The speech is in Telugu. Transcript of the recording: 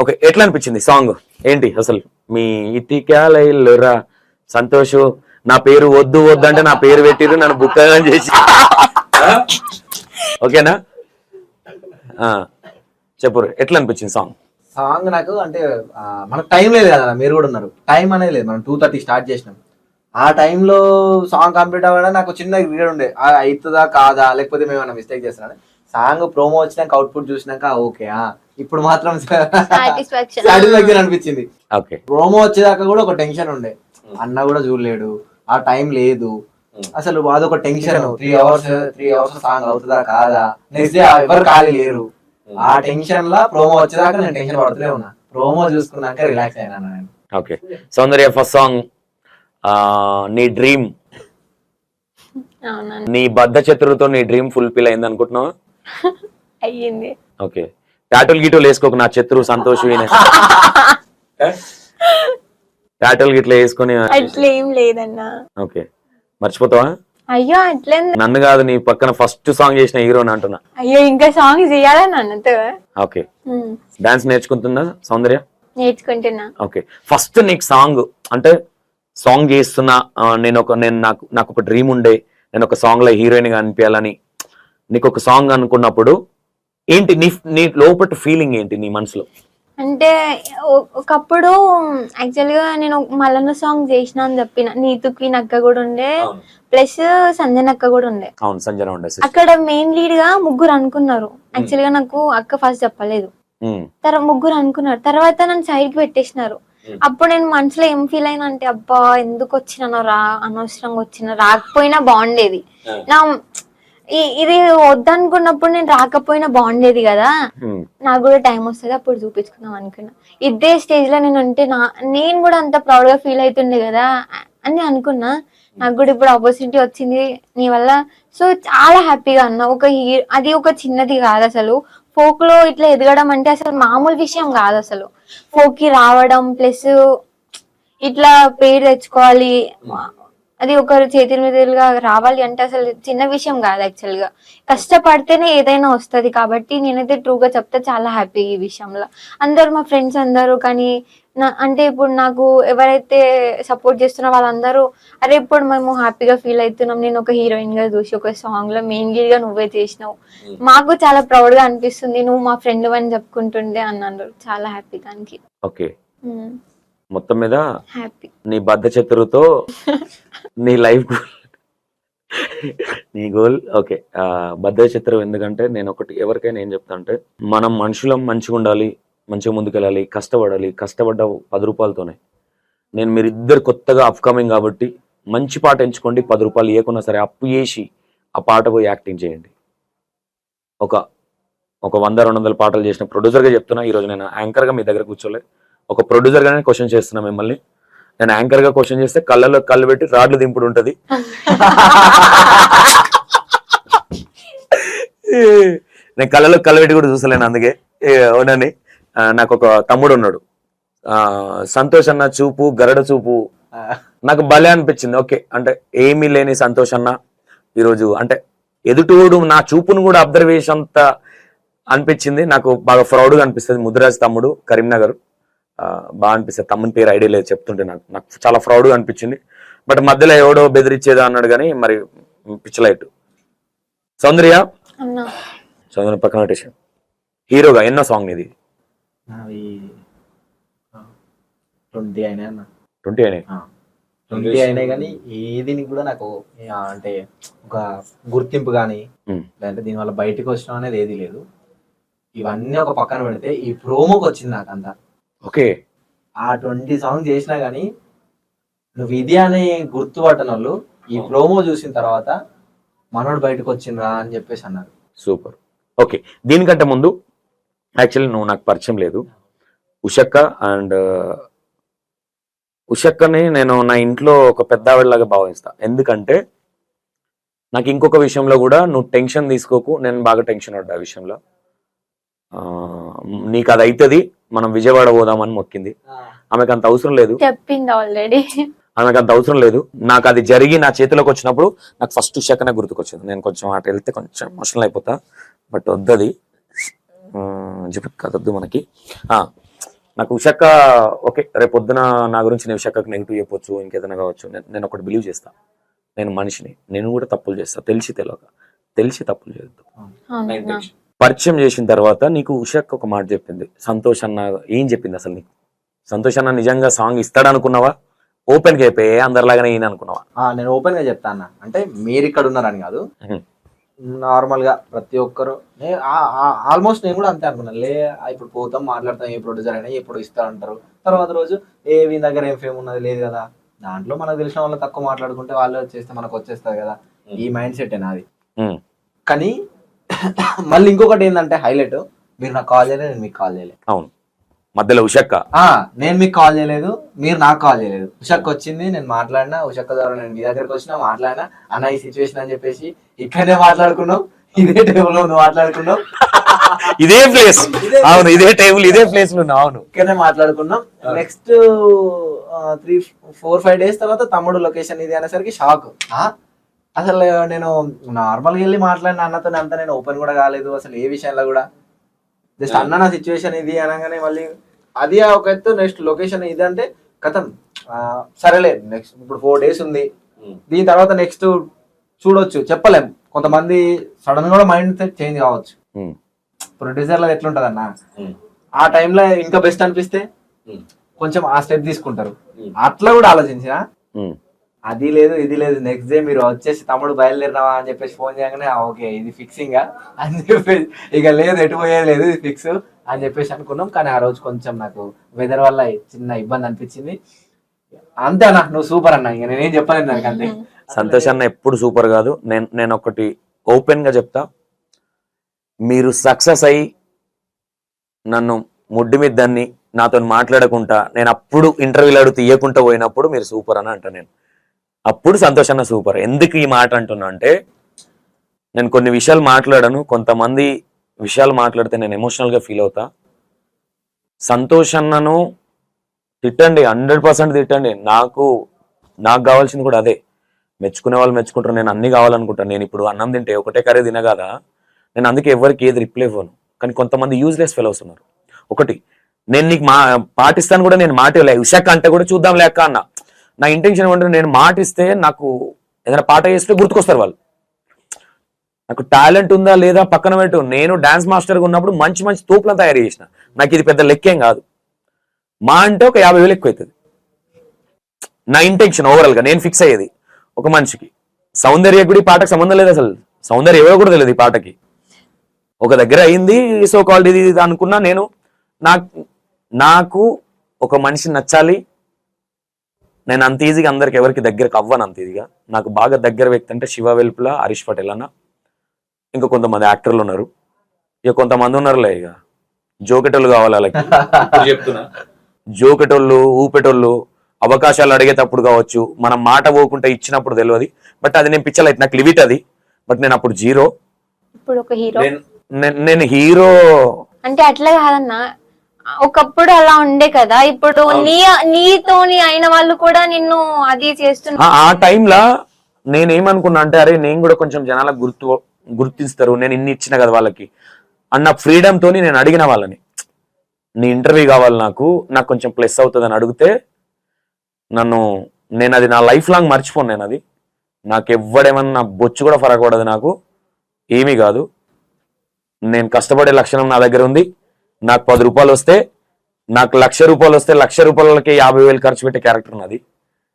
ఓకే ఎట్లా అనిపించింది సాంగ్? ఏంటి అసలు? మీ ఇటికాలరా సంతోష్ నా పేరు వద్దు వద్దు అంటే నా పేరు పెట్టిరు నన్ను బుక్కగా చేసి. ఓకేనా? చెప్పరు చెప్పు ఎట్లా అనిపించింది సాంగ్? సాంగ్ నాకు అంటే మనకు టైం లేదు కదా మీరు కూడా ఉన్నారు. టైం అనేది లేదు మనం టూ థర్టీ స్టార్ట్ చేసినాం. ఆ టైంలో సాంగ్ కంప్లీట్ అవ్వడం నాకు చిన్న గ్రీడ్ ఉండే. అవుతుందా కాదా? లేకపోతే మేము ఏమైనా మిస్టేక్ చేస్తున్నా సాంగ్ ప్రోమో వచ్చినాక అవుట్పుట్ చూసినాక ఓకే ఇప్పుడు మాత్రం సాటిస్ఫాక్షన్ అనిపించింది. ఓకే. ప్రోమో వచ్చేదాకా కూడా ఒక టెన్షన్ ఉండే. అన్న కూడా చూడలేడు. ఆ టైం లేదు. అసలు అదొక tension. Three hours three hours song అవుతుందా కాదా? నెక్స్ట్ డే ఎవరు ఖాళీ లేరు. ఆ టెన్షన్ లా ప్రోమో వచ్చేదాకా నేను టెన్షన్ పడుతూనే ఉన్నా. ప్రోమో చూసుకున్నాక రిలాక్స్ అయినా నేను. ఓకే. సౌందర్య ఫస్ట్ సాంగ్ నీ డ్రీమ్ నీ బద్ధ శత్రువుతో నీ డ్రీమ్ ఫుల్ఫిల్ అయింది అనుకుంటున్నావా అయ్యింది. ఓకే. టాటోలు గిటోలు వేసుకోకు నా శత్రువు సంతోష్ ఈయన టాటోలు గిట్ల వేసుకొని అట్లా ఏం లేదన్నా. ఓకే. మర్చిపోతావా? అయ్యో అట్లేం నన్ను కాదు నీ పక్కన ఫస్ట్ సాంగ్ చేసిన హీరోని అంటున్నా. అయ్యో ఇంకా సాంగ్ చేయాలని అన్నతో ఓకే. డాన్స్ నేర్చుకుంటుందా సౌందర్య? నేర్చుకుంటున్నా. ఓకే. ఫస్ట్ నీకు సాంగ్ అంటే సాంగ్ చేస్తున్నా నేను ఒక నేను నాకు నాకు ఒక డ్రీమ్ ఉండే నేను ఒక సాంగ్లో హీరోయిన్గా అనిపించాలని నీకు ఒక సాంగ్ అనుకున్నప్పుడు ఏంటి నీ నీ లోపల ఫీలింగ్ ఏంటి నీ మనసులో? అంటే ఒకప్పుడు యాక్చువల్గా నేను మల్లన్న సాంగ్ చేసిన అని చెప్పిన. నీతుకి నక్క కూడా ఉండే. ప్లస్ సంజయ్ అక్క కూడా ఉండే. అవును సంజన ఉండే అక్కడ మెయిన్ లీడ్గా ముగ్గురు అనుకున్నారు. యాక్చువల్గా నాకు అక్క ఫస్ట్ చెప్పలేదు. తర్వాత ముగ్గురు అనుకున్నారు. తర్వాత నన్ను సైడ్కి పెట్టేసినారు అప్పుడు నేను మనసులో ఏం ఫీల్ అయినా అంటే అబ్బా ఎందుకు వచ్చినానో రా అనవసరంగా వచ్చిన రాకపోయినా బాగుండేది. నా ఇది వద్దనుకున్నప్పుడు నేను రాకపోయినా బాగుండేది కదా. నాకు కూడా టైం వస్తుంది అప్పుడు చూపించుకుందాం అనుకున్నా. ఇదే స్టేజ్లో నేను ఉంటే నా నేను కూడా అంత ప్రౌడ్గా ఫీల్ అవుతుండే కదా అని అనుకున్నా. నాకు కూడా ఇప్పుడు ఆపర్చునిటీ వచ్చింది నీ వల్ల. సో చాలా హ్యాపీగా అన్నా ఒక అది ఒక చిన్నది కాదు అసలు. ఫోక్లో ఇట్లా ఎదగడం అంటే అసలు మామూలు విషయం కాదు అసలు. ఫోక్కి రావడం ప్లస్ ఇట్లా పేరు తెచ్చుకోవాలి. అది ఒకరు చేతుల మీదుగా రావాలి అంటే అసలు చిన్న విషయం కాదు యాక్చువల్గా. కష్టపడితేనే ఏదైనా వస్తది కాబట్టి నేనైతే ట్రూగా చెప్తే చాలా హ్యాపీ ఈ విషయంలో. అందరు మా ఫ్రెండ్స్ అందరూ కానీ నా- అంటే ఇప్పుడు నాకు ఎవరైతే సపోర్ట్ చేస్తున్న వాళ్ళందరూ అరే ఇప్పుడు మేము హ్యాపీగా ఫీల్ అవుతున్నాం. నేను ఒక హీరోయిన్గా చూసి ఒక సాంగ్లో మెయిన్ లీడ్గా నువ్వే చేసినావు. మాకు చాలా ప్రౌడ్గా అనిపిస్తుంది. నువ్వు మా ఫ్రెండ్ అని చెప్పుకుంటుండే అన్నారు. చాలా హ్యాపీ దానికి. ఓకే మొత్తం మీద హ్యాపీ నీ బద్ధ శత్రువుతో నీ లైఫ్ గోల్ నీ గోల్ ఓకే బద్ద చిత్రం ఎందుకంటే నేను ఒకటి ఎవరికైనా ఏం చెప్తా అంటే మనం మనుషులం మంచిగా ఉండాలి మంచిగా ముందుకెళ్ళాలి కష్టపడాలి కష్టపడ్డ పది రూపాయలతోనే. నేను మీరు ఇద్దరు కొత్తగా అప్కమింగ్ కాబట్టి మంచి పాట ఎంచుకోండి పది రూపాయలు ఇవ్వకున్నా సరే అప్పు చేసి ఆ పాట పోయి యాక్టింగ్ చేయండి. ఒక ఒక వంద రెండు వందల పాటలు చేసిన ప్రొడ్యూసర్గా చెప్తున్నా ఈరోజు నేను యాంకర్గా మీ దగ్గర కూర్చోలే. ఒక ప్రొడ్యూసర్గానే క్వశ్చన్ చేస్తున్నా మిమ్మల్ని. నేను యాంకర్గా క్వశ్చన్ చేస్తే కళ్ళలో కళ్ళు పెట్టి రాడ్లు దింపుడు ఉంటది. నేను కళ్ళలో కళ్ళు పెట్టి కూడా చూసలేను అందుకే. ఏ, అవునని నాకు ఒక తమ్ముడు ఉన్నాడు. సంతోష్ అన్న చూపు గరడ చూపు. నాకు భలే అనిపించింది. ఓకే అంటే ఏమీ లేని సంతోష్ అన్న ఈరోజు. అంటే ఎదుటోడు నా చూపును కూడా అబ్జర్వేషన్ అంత అనిపించింది. నాకు బాగా ఫ్రౌడ్గా అనిపిస్తుంది ముద్రరాజ్ తమ్ముడు కరీంనగర్. బాగా అనిపిస్తుంది. తమ్ముని పేరు ఐడియా లేదు చెప్తుంటే నాకు. నాకు చాలా proud గా అనిపించింది. బట్ మధ్యలో ఎవడో బెదిరించేదా అన్నాడు కానీ మరి పిచ్చలైట్ సౌందర్య? అన్నా. సౌందర్య పక్కన హీరోగా ఎన్నో సాంగ్ ఇది ట్వంటీ ట్వంటీ అయినాయి. ట్వంటీ అయినాయి కానీ కూడా నాకు అంటే ఒక గుర్తింపు కానీ. లేదంటే దీనివల్ల బయటకు వచ్చిన అనేది ఏది లేదు. ఇవన్నీ ఒక పక్కన పెడితే ఈ ప్రోమోకి వచ్చింది నాకు అంతా ఓకే. ఆ ట్వంటీ సాంగ్ చేసినా గానీ నువ్వు ఇది అని గుర్తుపట్టని వాళ్ళు ఈ ప్రోమో చూసిన తర్వాత మనోడు బయటకు వచ్చిండ్రా అని చెప్పేసి అన్నారు. సూపర్. ఓకే. దీనికంటే ముందు యాక్చువల్లీ నువ్వు నాకు పరిచయం లేదు. ఉషక్క అండ్ ఉషక్కని నేను నా ఇంట్లో ఒక పెద్ద ఆవిడలాగా భావిస్తా. ఎందుకంటే నాకు ఇంకొక విషయంలో కూడా నువ్వు టెన్షన్ తీసుకోకు నేను బాగా టెన్షన్ పడ్డా ఆ విషయంలో. నీకు అది అవుతుంది మనం విజయవాడ పోదామని మొక్కింది. ఆమెకు అంత అవసరం లేదు. చెప్పింది ఆల్రెడీ ఆమెకు అంత అవసరం లేదు. నాకు అది జరిగి నా చేతిలోకి వచ్చినప్పుడు నాకు ఫస్ట్ ఉషక్కనే గుర్తుకొచ్చింది. నేను కొంచెం అటు వెళ్తే కొంచెం ఎమోషనల్ అయిపోతా. బట్ వద్దది. చెప్పి కదొద్దు మనకి. ఆ, నాకు ఉషక్క ఓకే రేపు పొద్దున నా గురించి నేను ఉషక్కకు నెగిటివ్ చెప్పొచ్చు ఇంకేదైనా కావచ్చు. నేను నేను ఒకటి బిలీవ్ చేస్తా. నేను మనిషిని. నేను కూడా తప్పులు చేస్తా. తెలిసి తెలియక తెలిసి తప్పులు చేయొద్దు. పరిచయం చేసిన తర్వాత నీకు ఉషక్ ఒక మాట చెప్పింది. సంతోష్ అన్న ఏం చెప్పింది అసలు నీకు? సంతోష్ అన్న నిజంగా సాంగ్ ఇస్తాడు అనుకున్నావా ఓపెన్గా అయిపోయి అందరిలాగానే ఈయన అనుకున్నావా? నేను ఓపెన్గా చెప్తా అన్న. అంటే మీరు ఇక్కడ ఉన్నారని కాదు. నార్మల్గా ప్రతి ఒక్కరు ఆల్మోస్ట్ నేను కూడా అంతే అనుకున్నాను లే ఇప్పుడు పోతాం మాట్లాడతాం ఏ ప్రొడ్యూసర్ అయినా ఎప్పుడు ఇస్తా అంటారు. తర్వాత రోజు ఏ వీని దగ్గర ఏం ఫేమ్ ఉన్నది లేదు కదా. దాంట్లో మనకు తెలిసిన వాళ్ళు తక్కువ మాట్లాడుకుంటే వాళ్ళు వచ్చేస్తే మనకు వచ్చేస్తుంది కదా. ఈ మైండ్ సెట్ నాది. Hmm. కానీ మళ్ళీ ఇంకొకటి ఏంటంటే హైలైట్. మీరు నాకు కాల్ చేయలేదు నేను మీకు కాల్ చేయలేదు. అవును. మధ్యలో ఉషక్క. ఆ, నేను మీకు కాల్ చేయలేదు మీరు నాకు కాల్ చేయలేదు. ఉషక్ వచ్చింది నేను మాట్లాడినా ఉషక్క ద్వారా నేను మీ దగ్గరకు వచ్చినా మాట్లాడినా అన్న ఈ సిచ్యువేషన్ అని చెప్పేసి ఇక్కడనే మాట్లాడుకున్నాం ఇదే టేబుల్లో మాట్లాడుకున్నాం. ఇదే ప్లేస్ అవును ఇదే టేబుల్ ఇదే ప్లేస్లో అవును. ఇక్కడనే మాట్లాడుకున్నాం. Next three four five days తర్వాత తమ్ముడు లొకేషన్ ఇది అనేసరికి షాక్ అసలు నేను నార్మల్గా వెళ్ళి మాట్లాడిన అన్నతో అంతా నేను ఓపెన్ కూడా కాలేదు అసలు ఏ విషయంలో కూడా. జస్ట్ అన్న నా సిచ్యువేషన్ ఇది అనగానే మళ్ళీ అది ఒక నెక్స్ట్ లొకేషన్ ఇది అంటే కథం. సరేలే నెక్స్ట్ ఇప్పుడు ఫోర్ డేస్ ఉంది. దీని తర్వాత నెక్స్ట్ చూడొచ్చు చెప్పలేం. కొంతమంది సడన్ కూడా మైండ్ సెట్ చేంజ్ కావచ్చు ప్రొడ్యూసర్లో ఎట్లుంటది అన్న ఆ టైంలో ఇంకా బెస్ట్ అనిపిస్తే కొంచెం ఆ స్టెప్ తీసుకుంటారు. అట్లా కూడా ఆలోచించిన అది లేదు ఇది లేదు. నెక్స్ట్ డే మీరు వచ్చేసి తమ్ముడు బయలుదేరినావా అని చెప్పేసి ఫోన్ చేయగానే "ఆ, ఓకే ఇది ఫిక్సింగ్ అని చెప్పేసి ఇక లేదు ఎటు పోయేది లేదు ఇది ఫిక్స్ అని చెప్పేసి అనుకున్నాం. కానీ ఆ రోజు కొంచెం నాకు వెదర్ వల్ల చిన్న ఇబ్బంది అనిపించింది. అంతే అన్న నువ్వు సూపర్ అన్న. ఇక నేనేం చెప్పలేదు నాకు అంతే. సంతోష్ అన్న ఎప్పుడు సూపర్ కాదు. నేను నేను ఒకటి ఓపెన్గా చెప్తా. మీరు సక్సెస్ అయ్యి నన్ను ముడ్డి మీద దాన్ని నాతో మాట్లాడకుండా నేను అప్పుడు ఇంటర్వ్యూలు అడుగు తీయకుండా పోయినప్పుడు మీరు సూపర్ అని అంటా నేను. అప్పుడు సంతోష్ అన్న సూపర్. ఎందుకు ఈ మాట అంటున్నా అంటే నేను కొన్ని విషయాలు మాట్లాడను కొంతమంది విషయాలు మాట్లాడితే నేను ఎమోషనల్గా ఫీల్ అవుతా. సంతోష్ అన్నను తిట్టండి హండ్రెడ్ పర్సెంట్ తిట్టండి. నాకు నాకు కావాల్సింది కూడా అదే. మెచ్చుకునే వాళ్ళు మెచ్చుకుంటారు నేను అన్ని కావాలనుకుంటాను. నేను ఇప్పుడు అన్నం తింటే ఒకటే కర్రీ తినగాదా నేను అందుకే ఎవరికి ఏది రిప్లై ఇవ్వను. కానీ కొంతమంది యూజ్లెస్ ఫెలోస్ ఉన్నారు. ఒకటి నేను నీకు మా పాటిస్తాను కూడా నేను మాట ఇవ్వలే విశాఖ అంటే కూడా చూద్దాం లేక అన్నా. నా ఇంటెన్షన్ ఏమంటే నేను మాట ఇస్తే నాకు ఏదైనా పాట చేస్తే గుర్తుకొస్తారు వాళ్ళు. నాకు టాలెంట్ ఉందా లేదా పక్కన పెట్టు. నేను డాన్స్ మాస్టర్గా ఉన్నప్పుడు మంచి మంచి తోపులను తయారు చేసిన. నాకు ఇది పెద్ద లెక్కేం కాదు. మా అంటే ఒక యాభై వేలు ఎక్కువ అవుతుంది నా ఇంటెన్షన్ ఓవరాల్గా నేను ఫిక్స్ అయ్యేది ఒక మనిషికి. సౌందర్య కూడా ఈ పాటకు సంబంధం లేదు అసలు. సౌందర్య ఎవరో కూడా తెలియదు ఈ పాటకి. ఒక దగ్గర అయింది సో కాల్డ్ ఇది ఇది అనుకున్నా నేను. నాకు నాకు ఒక మనిషి నచ్చాలి. నేను అంత ఈజీగా అందరికి ఎవరికి దగ్గరకు అవ్వను అంత ఈజీగా నాకు బాగా దగ్గర వ్యక్తి అంటే శివ వెల్పుల హరీష్ పటేల్ అన్న. ఇంకా కొంతమంది యాక్టర్లు ఉన్నారు. ఇక కొంతమంది ఉన్నారులే ఇక. జోకెటోళ్ళు కావాలి వాళ్ళకి చెప్తున్నా. జోకెటోళ్ళు ఊపెటోళ్ళు అవకాశాలు అడిగేటప్పుడు కావచ్చు మనం మాట పోకుంటే ఇచ్చినప్పుడు తెలియదు బట్ అది నేను పిచ్చలైతే నాకు లిమిట్ అది. బట్ నేను అప్పుడు జీరో ఇప్పుడు ఒక హీరో నేను హీరో అంటే అట్లా కాదన్న. ఒకప్పుడు అలా ఉండే కదా ఇప్పుడు నీ నీతోని అయిన వాళ్ళు కూడా నిన్ను అది చేస్తున్నా ఆ టైంలో నేనేమనుకున్నా అంటే అరే నేను కూడా కొంచెం జనాలకు గుర్తు గుర్తిస్తారు నేను ఇన్ని ఇచ్చిన కదా వాళ్ళకి. అన్న ఫ్రీడమ్ తోని నేను అడిగిన వాళ్ళని. నీ ఇంటర్వ్యూ కావాలి నాకు నాకు కొంచెం ప్లస్ అవుతుంది అని అడిగితే నన్ను నేను అది నా లైఫ్ లాంగ్ మర్చిపోను నేను అది. నాకు ఎవ్వడేమన్నా బొచ్చు కూడా ఫరక పడదు నాకు. ఏమీ కాదు. నేను కష్టపడే లక్షణం నా దగ్గర ఉంది. నాకు పది రూపాయలు వస్తే నాకు లక్ష రూపాయలు వస్తే లక్ష రూపాయలకి యాభై వేలు ఖర్చు పెట్టే క్యారెక్టర్ ఉన్నది